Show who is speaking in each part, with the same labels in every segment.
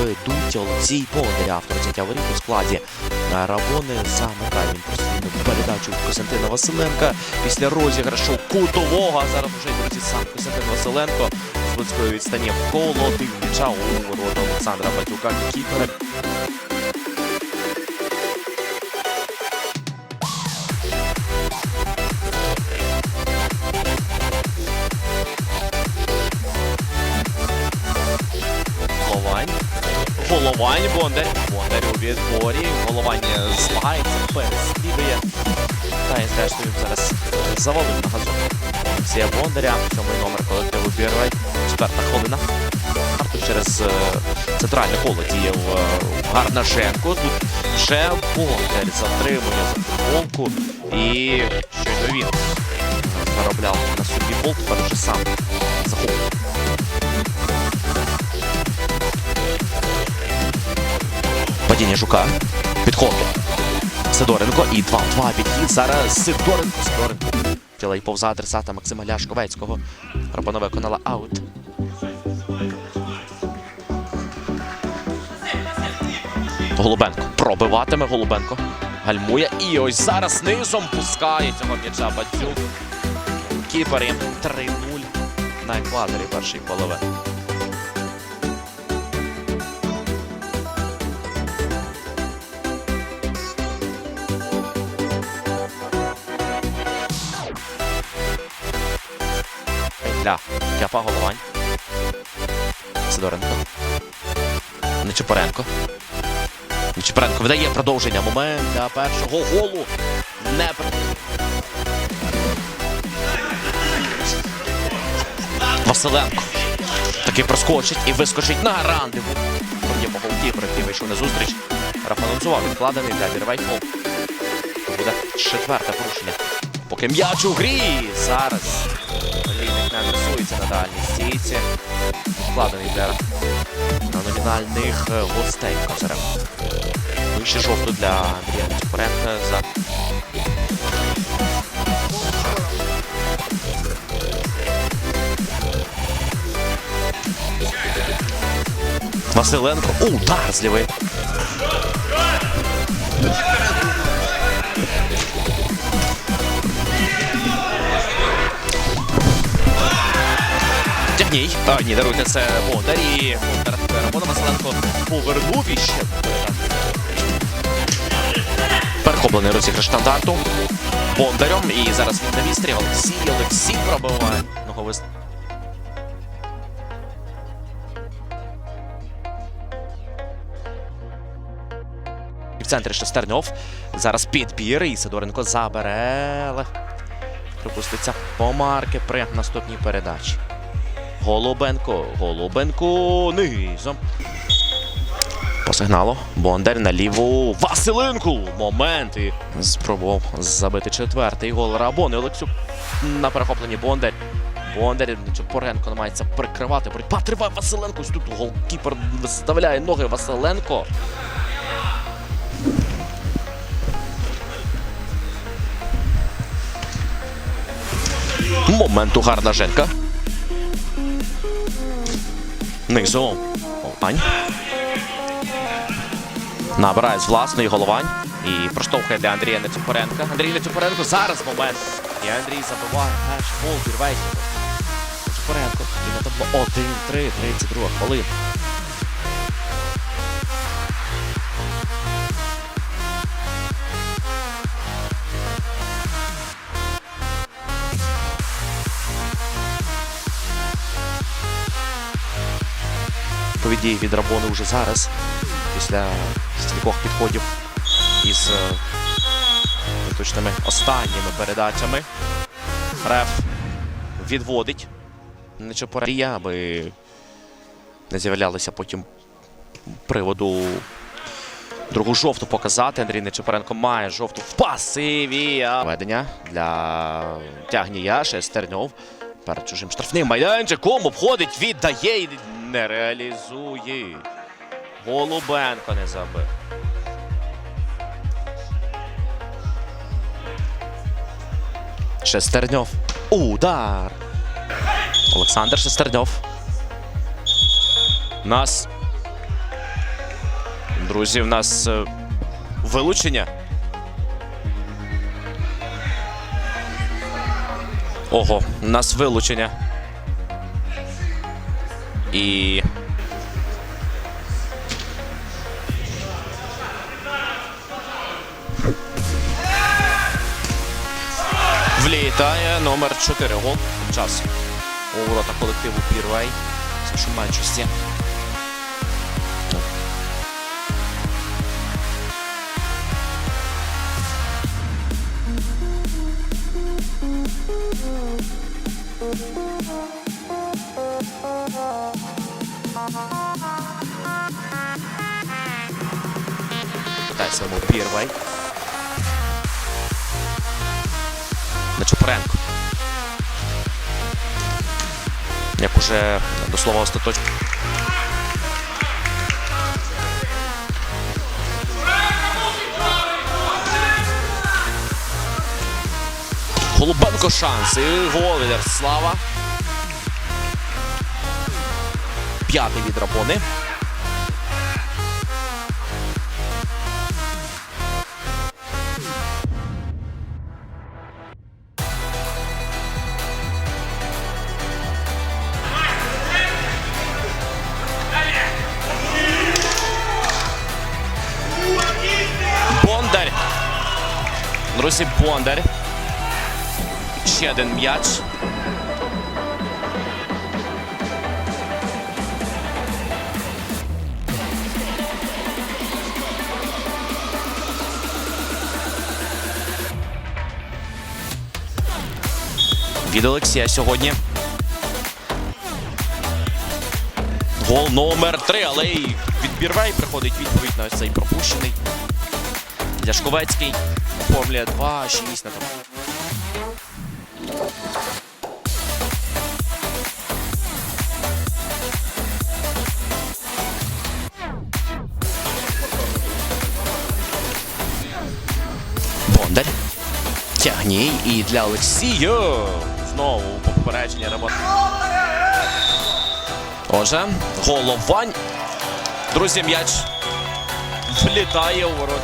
Speaker 1: ведуть Олексій Бондар, автор взяття воріт у складі Рабони замикає він прострільну передачу Костянтина Василенка після розіграшу кутового. Зараз вже друзі сам Костянтин Василенко з близької відстані колотив м'яча у ворота Олександра Батюка кіпера. Головань Бондар. Бондар у відборі. Головань злагається, переслідує. Та і зрештою зараз завалив на газон. Олексія Бондаря. Сьомий номер колективу Бірвай. Четверта хвилина. Карту через е, центральне коло діяв е, Гарнашенко. Тут вже Бондар затримує за футболку. І щойно він заробляв на собі гол, тепер вже сам захоплює. Падіння Жука. Підхоплює. Сидоренко і 2-2 підхід. Зараз Сидоренко. Сидоренко. Тіла й повза адресата Максима Ляшковецького. Рабона виконала аут. Голубенко. Пробиватиме Голубенко. Гальмує. І ось зараз низом пускає цього м'яча Бацюк. Кіпері 3-0 на екваторі першої половини. Для Кяпа Головань. Сидоренко. Нечипоренко. Нечипоренко видає продовження. Момент для першого голу. Не Василенко. Таки проскочить і вискочить на ранди. Проб'ємо голкіпер, який вийшов на зустріч. Рафанонсував відкладений для Вірвейфол. Буде четверте порушення. Поки м'яч у грі. Зараз не адресується на дальній стійці. Вкладений для на номінальних е, гостей Козирем. Вище жовту для Андрія Нечипоренка за Василенко. Удар з лівої. Тягній. А, ні, даруйте, це Бондар. І Бондар Романа Василенко повернув іще. Перехоплений розіграш стандарту. Бондарем. І зараз він на вістрі. Олексій. Олексій пробиває. Ноговист. І в центрі Шестерньов. Зараз підбір. І Сидоренко забере. Припуститься помарки при наступній передачі. Голубенко. Голубенко низом. По сигналу. Бондар на ліву. Василенку. Момент. І спробував забити четвертий гол Рабони. Олексюк на перехопленні Бондар. Бондар Чепоренко намагається прикривати. Боротьба триває Василенко. Ось Тут голкіпер виставляє ноги Василенко. Моменту гарна Женка. Низу. Головань. Набирає з власної головань. І проштовхує для Андрія Нецюпоренка. Андрій Нецюпоренко зараз момент. І Андрій забиває наш гол Бірвейського. Нецюпоренко. І на табло 1-3, 32 хвилина. Відповіді від Рабони вже зараз. Після стількох підходів із е, точними останніми передачами. Реф відводить Нечепорія, аби не з'являлися потім приводу другу жовту показати. Андрій Нечепоренко має жовту в пасиві. Ведення для тягнія Шестерньов. Перед чужим штрафним майданчиком обходить, віддає не реалізує. Голубенко не забив. Шестерньов. Удар. Олександр Шестерньов. Нас Друзі, в нас е, вилучення. Ого, у нас вилучення. І. Влітає номер 4 гол. Час у ворота колективу Пірвей. Це що Питається йому Пірвей. Як уже до слова остаточно. Голубенко шанс. І гол від Ярослава. П'ятий від Рапони. Друзі, Бондар. Ще один м'яч. Від Олексія сьогодні. Гол номер 3, але й від Бірвей приходить відповідь на ось цей пропущений. Ляшковецький оформлює 2-6 на тому. Бондар. Тягній і для Олексія. Знову попередження роботи. Отже, головань. Друзі, м'яч влітає у ворот.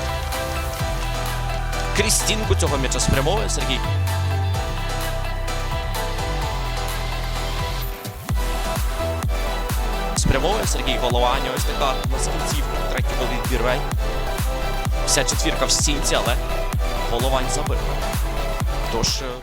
Speaker 1: Крізь стінку цього м'яча спрямовує Сергій. Спрямовує Сергій Головань. Ось така на скінцівку. Третій гол від Вся четвірка в стінці, але Головань забив. Тож. е,